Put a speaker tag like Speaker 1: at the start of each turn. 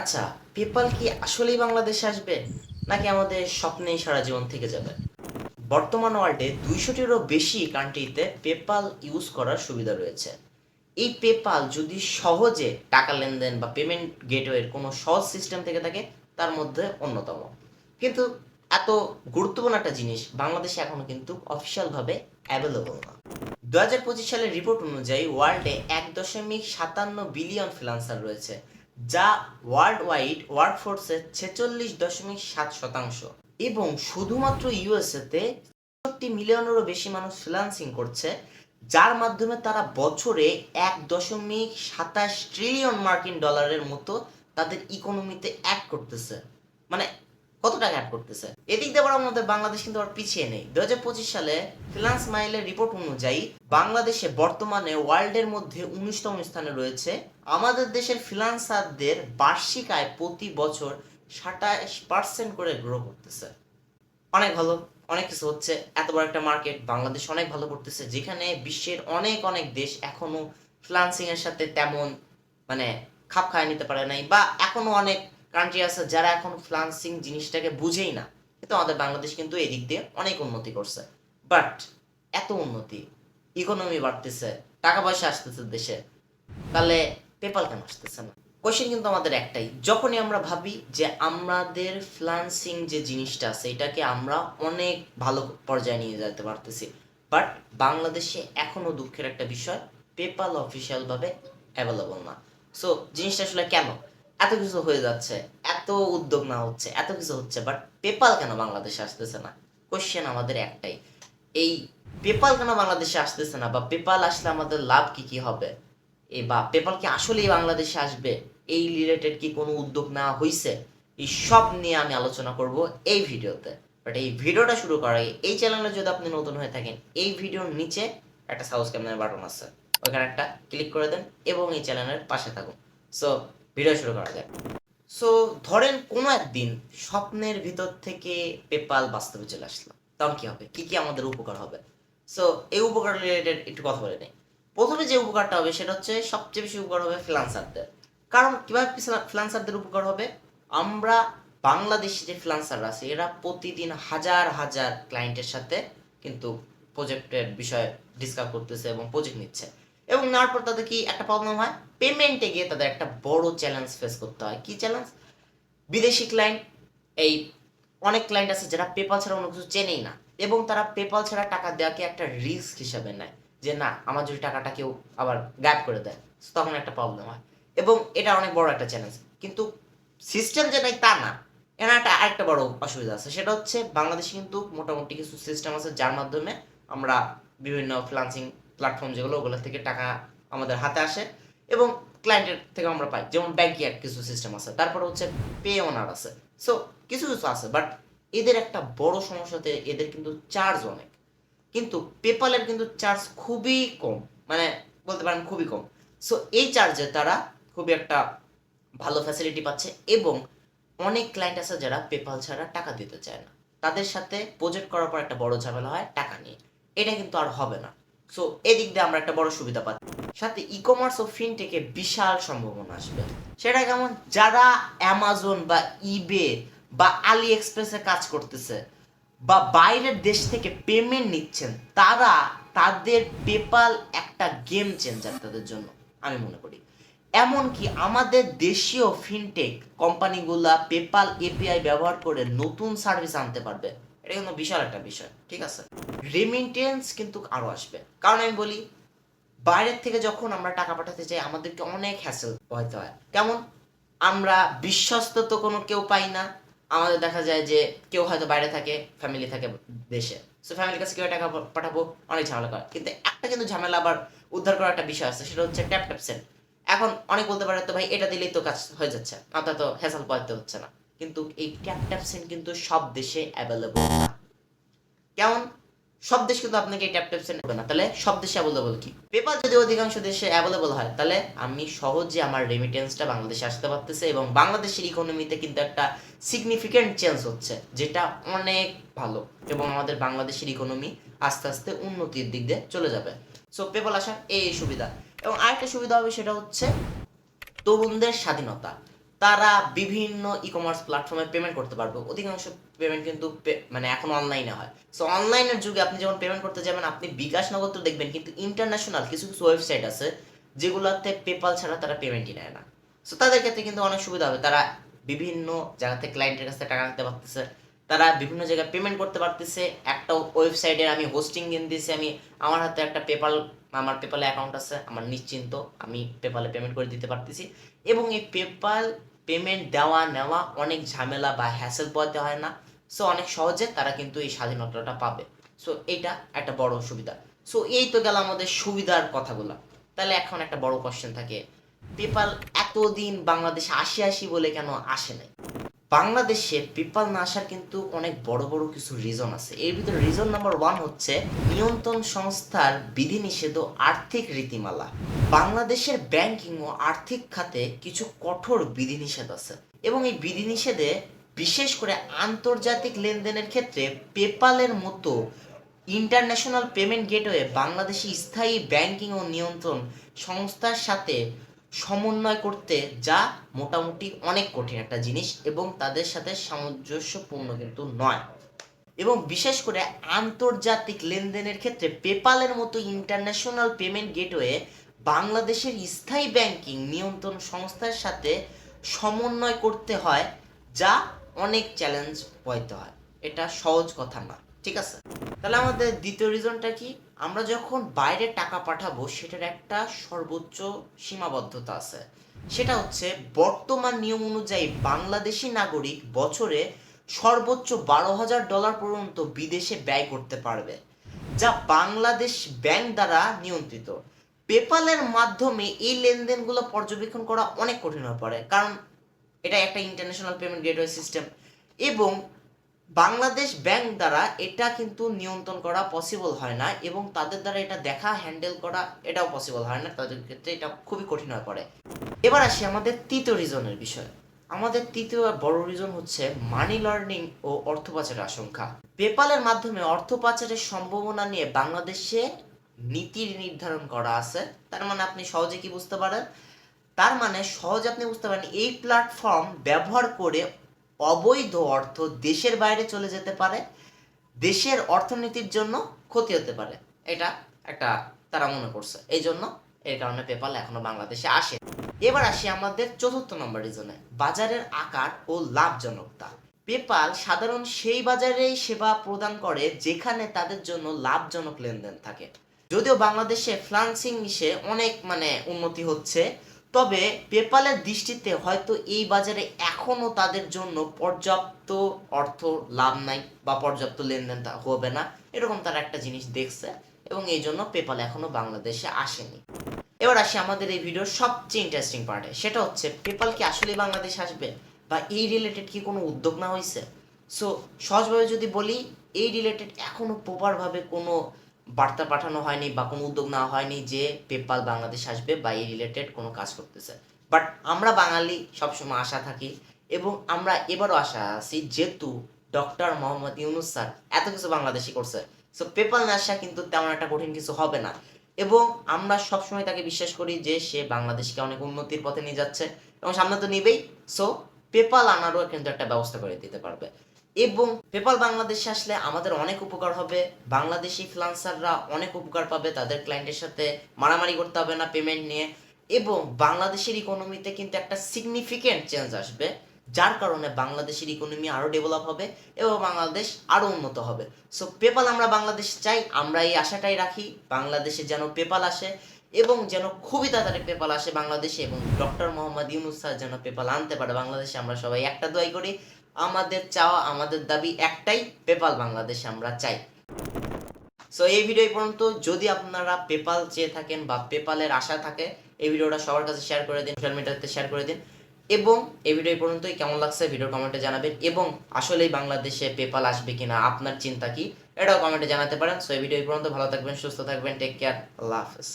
Speaker 1: আচ্ছা পেপাল কি আসলেই বাংলাদেশে আসবে? নাকি আমাদের স্বপ্নেই সারা জীবন থেকে যাবে? বর্তমান ওয়ার্ল্ডে দুইশোটিরও বেশি কান্ট্রিতে পেপাল ইউজ করার সুবিধা রয়েছে। এই পেপাল যদি সহজে টাকা লেনদেন বা পেমেন্ট গেটওয়ের কোনো সহজ সিস্টেম থেকে থাকে, তার মধ্যে অন্যতম। কিন্তু এত গুরুত্বপূর্ণ একটা জিনিস, বাংলাদেশে এখনও কিন্তু অফিসিয়ালভাবে অ্যাভেলেবল না। দু হাজার পঁচিশ সালের রিপোর্ট অনুযায়ী ওয়ার্ল্ডে এক দশমিক সাতান্ন বিলিয়ন ফ্রিলান্সার রয়েছে। যা ওয়ার্ল্ড ওয়াইড ওয়ার্কফোর্সের ছেচল্লিশ দশমিক সাত শতাংশ এবং শুধুমাত্র ইউএসএতে ছেষট্টি মিলিয়নেরও বেশি মানুষ ফ্রিলান্সিং করছে, যার মাধ্যমে তারা বছরে এক দশমিক সাতাশ ট্রিলিয়ন মার্কিন ডলারের মতো তাদের ইকোনমিতে অ্যাড করতেছে। মানে কত টাকা অ্যাড করতেছে? এদিক দিয়ে আবার আমাদের বাংলাদেশ কিন্তু আবার পিছিয়ে নেই। দু হাজার পঁচিশ সালে ফিনান্স মাইলের রিপোর্ট অনুযায়ী বাংলাদেশে বর্তমানে ওয়ার্ল্ডের মধ্যে উনিশতম স্থানে রয়েছে। আমাদের দেশের ফ্রিলান্সারদের বার্ষিক আয় প্রতি বছর সাতাশ পার্সেন্ট করে গ্রো করতেছে। অনেক ভালো, অনেক কিছু হচ্ছে। এত বড় একটা মার্কেট বাংলাদেশ অনেক ভালো করতেছে। যেখানে বিশ্বের অনেক অনেক দেশ এখনও ফ্রিলান্সিং এর সাথে তেমন মানে খাপ খায় নিতে পারে নাই বা এখনও অনেক কান্ট্রি আছে যারা এখন ফ্রিলান্সিং জিনিসটাকে বুঝেই না। কিন্তু আমাদের বাংলাদেশ কিন্তু এদিক দিয়ে অনেক উন্নতি করছে। বাট এত উন্নতি ইকোনমি বাড়তেছে, টাকা পয়সা আসতেছে দেশে, তাহলে পেপাল কেন আসতেছে না? কোশ্চেন কিন্তু আমাদের একটাই, যখনই আমরা ভাবি যে আমাদের ফ্লান্সিং যে জিনিসটা আছে, এটাকে আমরা অনেক ভালো পর্যায়ে নিয়ে যেতে পারতেছি। বাট বাংলাদেশে এখনও দুঃখের একটা বিষয় পেপাল অফিসিয়াল ভাবে অ্যাভেলেবল না। সো জিনিসটা আসলে কেন? এত কিছু হয়ে যাচ্ছে, এত উদ্যোগ না হচ্ছে, এত কিছু হচ্ছে বাট পেপাল কেন বাংলাদেশে আসতেছে না? কোশ্চেন আমাদের একটাই, এই পেপাল কেন বাংলাদেশে আসতেছে না? বা পেপাল আসলে আমাদের লাভ কি কি হবে? এ বা পেপাল কি আসলেই বাংলাদেশে আসবে? এই রিলেটেড কি কোনো উদ্যোগ নেওয়া হয়েছে এই সব নিয়ে আমি আলোচনা করব এই ভিডিওতে। বাট এই ভিডিওটা শুরু করার আগে, এই চ্যানেলে যদি আপনি নতুন হয়ে থাকেন, এই ভিডিওর নিচে একটা সাবস্ক্রাইব বাটন আছে। ওখানে একটা ক্লিক করে দেন এবং এই চ্যানেলের পাশে থাকুন। সো ভিডিও শুরু করা যাক। সো ধরেন কোনো একদিন স্বপ্নের ভিতর থেকে পেপাল বাস্তবে চলে আসলো। তখন কি হবে? কি কি আমাদের উপকার হবে? সো এই উপকার রিলেটেড একটু কথা বলে নেই। প্রথমে যে উপকারটা হবে, সেটা হচ্ছে সবচেয়ে বেশি উপকার হবে ফ্রিলান্সারদের কারণ কীভাবে ফ্রিলান্সারদের উপকার হবে? আমরা বাংলাদেশি যে ফ্রিলান্সার আছে, এরা প্রতিদিন হাজার হাজার ক্লায়েন্টের সাথে কিন্তু প্রজেক্টের বিষয়ে ডিসকাস করতেছে এবং প্রজেক্ট নিচ্ছে। এবং নেওয়ার পর তাদের কি একটা প্রবলেম হয়? পেমেন্টে গিয়ে তাদের একটা বড় চ্যালেঞ্জ ফেস করতে হয়। কি চ্যালেঞ্জ বিদেশি ক্লায়েন্ট এই অনেক ক্লায়েন্ট আছে যারা পেপাল ছাড়া অন্য কিছু চেনেই না। এবং তারা পেপাল ছাড়া টাকা দেওয়াকে একটা রিস্ক হিসাবে নেয় যে, না, আমার যদি টাকাটা কেউ আবার গায়েব করে দেয় তখন একটা প্রবলেম হয়। এবং এটা অনেক বড় একটা চ্যালেঞ্জ কিন্তু সিস্টেম যে নাই তা না, এর একটা আরেকটা বড় অসুবিধা আছে। সেটা হচ্ছে বাংলাদেশে কিন্তু মোটামুটি কিছু সিস্টেম আছে যার মাধ্যমে আমরা বিভিন্ন ফ্রিলান্সিং প্ল্যাটফর্ম যেগুলো, ওগুলো থেকে টাকা আমাদের হাতে আসে এবং ক্লায়েন্টের থেকে আমরা পাই। যেমন ব্যাংকিং এক কিছু সিস্টেম আছে। তারপরে হচ্ছে পে ওনার আছে। সো কিছু কিছু আছে বাট এদের একটা বড় সমস্যাতে এদের কিন্তু চার্জ অনেক। কিন্তু পেপালের কিন্তু চার্জ খুবই কম। মানে বলতে পারেন খুবই কম। সো এই চার্জে তারা খুবই একটা ভালো ফ্যাসিলিটি পাচ্ছে এবং অনেক ক্লায়েন্ট আছে যারা পেপাল ছাড়া টাকা দিতে চায় না। তাদের সাথে প্রজেক্ট করার পর একটা বড় ঝামেলা হয় টাকা নিয়ে। এটা কিন্তু আর হবে না। সো এদিক দিয়ে আমরা একটা বড় সুবিধা পাচ্ছি। সাথে ই কমার্স ও ফিনটেকে বিশাল সম্ভাবনা আসবে। সেটা কেমন? যারা অ্যামাজন বা ইবে বা আলি এক্সপ্রেসে কাজ করতেছে বা বাইরের দেশ থেকে পেমেন্ট নিচ্ছেন, তারা তাদের পেপাল একটা গেম চেঞ্জার তাদের জন্য, আমি মনে করি। এমনকি আমাদের দেশীয় ফিনটেক কোম্পানিগুলা পেপাল এপিআই ব্যবহার করে নতুন সার্ভিস আনতে পারবে। এটা কিন্তু বিশাল একটা বিষয়, ঠিক আছে? রেমিটেন্স কিন্তু আরও আসবে। কারণ আমি বলি, বাইরের থেকে যখন আমরা টাকা পাঠাতে চাই, আমাদেরকে অনেক হ্যাসেল হতে হয়। কেমন? আমরা বিশ্বস্ত তো কোনো কেউ পাই না। আমাদের দেখা যায় যে কেউ হয়তো বাইরে থাকে ফ্যামিলি থাকে দেশে। সো ফ্যামিলির কাছে কেউ টাকা পাঠাবো? অনেক ঝামেলা করে। কিন্তু একটা কিন্তু ঝামেলা আবার উদ্ধার করার একটা বিষয় আছে, সেটা হচ্ছে ট্যাপ ট্যাপ সেন্ড এখন অনেক বলতে পারে, তো ভাই, এটা দিলেই তো কাজ হয়ে যাচ্ছে। আপনার তো হ্যাসেল পাইতে হচ্ছে না। কিন্তু এই ট্যাপ ট্যাপ কিন্তু সব দেশে অ্যাভেলেবল না। কেমন? সব দেশ কিন্তু আপনাকে এই ট্যাপ ট্যাপ সেন্ড করবে না। তাহলে সব দেশে অ্যাভেলেবল কি? পেপাল যদি অধিকাংশ দেশে অ্যাভেলেবল হয়, তাহলে আমি সহজে আমার রেমিটেন্সটা বাংলাদেশে আসতে পারতেছে এবং বাংলাদেশের ইকোনমিতে কিন্তু একটা সিগনিফিক্যান্ট চেঞ্জ হচ্ছে, যেটা অনেক ভালো এবং আমাদের বাংলাদেশের ইকোনমি আস্তে আস্তে উন্নতির দিক দিয়ে চলে যাবে। সো পেপাল আসার এই সুবিধা। এবং আরেকটা সুবিধা হবে সেটা হচ্ছে তরুণদের স্বাধীনতা। তারা বিভিন্ন ই কমার্স প্ল্যাটফর্মে পেমেন্ট করতে পারবে। অধিকাংশ পেমেন্ট কিন্তু মানে এখন অনলাইনে হয়। সো অনলাইনের যুগে আপনি যখন পেমেন্ট করতে যাবেন, আপনি বিকাশ নগদ তো দেখবেন, কিন্তু ইন্টারন্যাশনাল কিছু কিছু ওয়েবসাইট আছে, যেগুলোতে পেপাল ছাড়া তারা পেমেন্টই নেয় না। সো তাদের ক্ষেত্রে কিন্তু অনেক সুবিধা হবে। তারা বিভিন্ন জায়গা থেকে ক্লায়েন্টের কাছে টাকা নিতে পারতেছে। তারা বিভিন্ন জায়গায় পেমেন্ট করতে পারতেছে। একটা ওয়েবসাইটে আমি হোস্টিং কিনতেছি আমি আমার হাতে একটা পেপাল আমার পেপালে অ্যাকাউন্ট আছে, আমার নিশ্চিন্ত আমি পেপালে পেমেন্ট করে দিতে পারতেছি। এবং এই পেপাল পেমেন্ট দেওয়া নেওয়া অনেক ঝামেলা বা হ্যাসেল পোয়াতে হয় না। সো অনেক সহজে তারা কিন্তু এই স্বাধীনতাটা পাবে। সো এইটা একটা বড় সুবিধা। সো এই তো গেল আমাদের সুবিধার কথাগুলো। তাহলে এখন একটা বড় কোশ্চেন থাকে পেপাল এতদিন বাংলাদেশে আসি আসি বলে কেন আসে নাই? বাংলাদেশে পেপাল না আসার কিন্তু অনেক বড় বড় কিছু রিজন আছে। এর ভিতরে রিজন নাম্বার ওয়ান হচ্ছে নিয়ন্ত্রণ সংস্থার বিধিনিষেধ আর্থিক রীতিমালা। বাংলাদেশের ব্যাংকিং ও আর্থিক খাতে কিছু কঠোর বিধিনিষেধ আছে এবং এই বিধিনিষেধে বিশেষ করে আন্তর্জাতিক লেনদেনের ক্ষেত্রে পেপালের মতো ইন্টারন্যাশনাল পেমেন্ট গেটওয়ে বাংলাদেশি স্থায়ী ব্যাংকিং ও নিয়ন্ত্রণ সংস্থার সাথে সমন্বয় করতে যা মোটামুটি অনেক কঠিন একটা জিনিস এবং তাদের সাথে সামঞ্জস্যপূর্ণ কিন্তু নয়। এবং বিশেষ করে আন্তর্জাতিক লেনদেনের ক্ষেত্রে পেপালের মতো ইন্টারন্যাশনাল পেমেন্ট গেটওয়ে বাংলাদেশের স্থায়ী ব্যাংকিং নিয়ন্ত্রণ সংস্থার সাথে সমন্বয় করতে হয়, যা অনেক চ্যালেঞ্জ বইতে হয়। এটা সহজ কথা না। ঠিক আছে? তাহলে আমাদের দ্বিতীয় রিজনটা কি? আমরা যখন বাইরে টাকা পাঠাবো, সেটার একটা সর্বোচ্চ সীমাবদ্ধতা আছে। সেটা হচ্ছে, বর্তমান নিয়ম অনুযায়ী বাংলাদেশি নাগরিক বছরে সর্বোচ্চ বারো হাজার ডলার পর্যন্ত বিদেশে ব্যয় করতে পারবে, যা বাংলাদেশ ব্যাংক দ্বারা নিয়ন্ত্রিত। পেপালের মাধ্যমে এই লেনদেনগুলো পর্যবেক্ষণ করা অনেক কঠিন হয়ে পড়ে, কারণ এটা একটা ইন্টারন্যাশনাল পেমেন্ট গেটওয়ে সিস্টেম এবং বাংলাদেশ ব্যাংক দ্বারা এটা কিন্তু নিয়ন্ত্রণ করা পসিবল হয় না এবং তাদের দ্বারা এটা দেখা হ্যান্ডেল করা এটাও পসিবল হয় না। তাদের ক্ষেত্রে এটা খুবই কঠিন হয়ে পড়ে। এবার আসি আমাদের তৃতীয় রিজনের বিষয়। আমাদের তৃতীয় বড় রিজন হচ্ছে মানি লার্নিং ও অর্থ পাচারের আশঙ্কা। পেপালের মাধ্যমে অর্থ পাচারের সম্ভাবনা নিয়ে বাংলাদেশে নীতি নির্ধারণ করা আছে। তার মানে আপনি সহজে কি বুঝতে পারেন? তার মানে সহজে আপনি বুঝতে পারেন এই প্ল্যাটফর্ম ব্যবহার করে অবৈধ অর্থ দেশের বাইরে চলে যেতে পারে, দেশের অর্থনীতির জন্য ক্ষতি হতে পারে। এটা একটা তারা মনে করছে। এই জন্য এর কারণে পেপাল এখনও বাংলাদেশে আসে। এবার আসি আমাদের চতুর্থ নম্বর রিজনে বাজারের আকার ও লাভজনকতা। পেপাল সাধারণ সেই বাজারেই সেবা প্রদান করে যেখানে তাদের জন্য লাভজনক লেনদেন থাকে। যদিও বাংলাদেশে ফ্লান্সিং ইসে অনেক মানে উন্নতি হচ্ছে তবে পেপালের দৃষ্টিতে হয়তো এই বাজারে এখনও তাদের জন্য পর্যাপ্ত অর্থ লাভ নাই বা পর্যাপ্ত লেনদেন হবে না। এরকম তারা একটা জিনিস দেখছে এবং এই জন্য পেপাল এখনও বাংলাদেশে আসেনি। এবার আসি আমাদের এই ভিডিওর সবচেয়ে ইন্টারেস্টিং পার্টে সেটা হচ্ছে পেপাল কি আসলে বাংলাদেশে আসবে বা এই রিলেটেড কি কোনো উদ্যোগ না হয়েছে? সো সহজভাবে যদি বলি, এই রিলেটেড এখনও প্রপারভাবে কোনো বার্তা পাঠানো হয়নি বা কোনো উদ্যোগ নেওয়া হয়নি যে পেপাল বাংলাদেশ আসবে বা এই রিলেটেড কোনো কাজ করতেছে। বাট আমরা বাঙালি সবসময় আশা থাকি এবং আমরা এবারও আশা আছি যেহেতু ডক্টর মোহাম্মদ ইউনুস স্যার এত কিছু বাংলাদেশি করছে। সো পেপাল না আসা কিন্তু তেমন একটা কঠিন কিছু হবে না। এবং আমরা সবসময় তাকে বিশ্বাস করি যে সে বাংলাদেশকে অনেক উন্নতির পথে নিয়ে যাচ্ছে এবং সামনে তো নিবেই। সো পেপাল আনারও কিন্তু একটা ব্যবস্থা করে দিতে পারবে। এবং পেপাল বাংলাদেশে আসলে আমাদের অনেক উপকার হবে। বাংলাদেশি ফ্রিল্যান্সাররা অনেক উপকার পাবে, তাদের ক্লায়েন্টের সাথে মারামারি করতে হবে না পেমেন্ট নিয়ে। এবং বাংলাদেশের ইকোনমিতে কিন্তু একটা সিগনিফিকেন্ট চেঞ্জ আসবে, যার কারণে বাংলাদেশের ইকোনমি আরও ডেভেলপ হবে এবং বাংলাদেশ আরও উন্নত হবে। সো পেপাল আমরা বাংলাদেশ চাই, আমরা এই আশাটাই রাখি, বাংলাদেশে যেন পেপাল আসে এবং যেন খুবই তাড়াতাড়ি পেপাল আসে বাংলাদেশে এবং ডক্টর মোহাম্মদ ইউনুস স্যার যেন পেপাল আনতে পারে। বাংলাদেশে আমরা সবাই একটা দোয়াই করি আমাদের চাওয়া, আমাদের দাবি একটাই পেপাল বাংলাদেশ আমরা চাই। সো এই ভিডিও পর্যন্ত। যদি আপনারা পেপাল চেয়ে থাকেন বা পেপালের আশা থাকে, এই ভিডিওটা সবার কাছে শেয়ার করে দিন সোশ্যাল মিডিয়াতে শেয়ার করে দিন। এবং এই ভিডিও পর্যন্তই। কেমন লাগছে ভিডিও কমেন্টে জানাবেন। এবং আসলেই বাংলাদেশে পেপাল আসবে কিনা, আপনার চিন্তা কি, এটাও কমেন্টে জানাতে পারেন। সো এই ভিডিও পর্যন্ত। ভালো থাকবেন, সুস্থ থাকবেন। টেক কেয়ার আল্লাহ হাফেজ।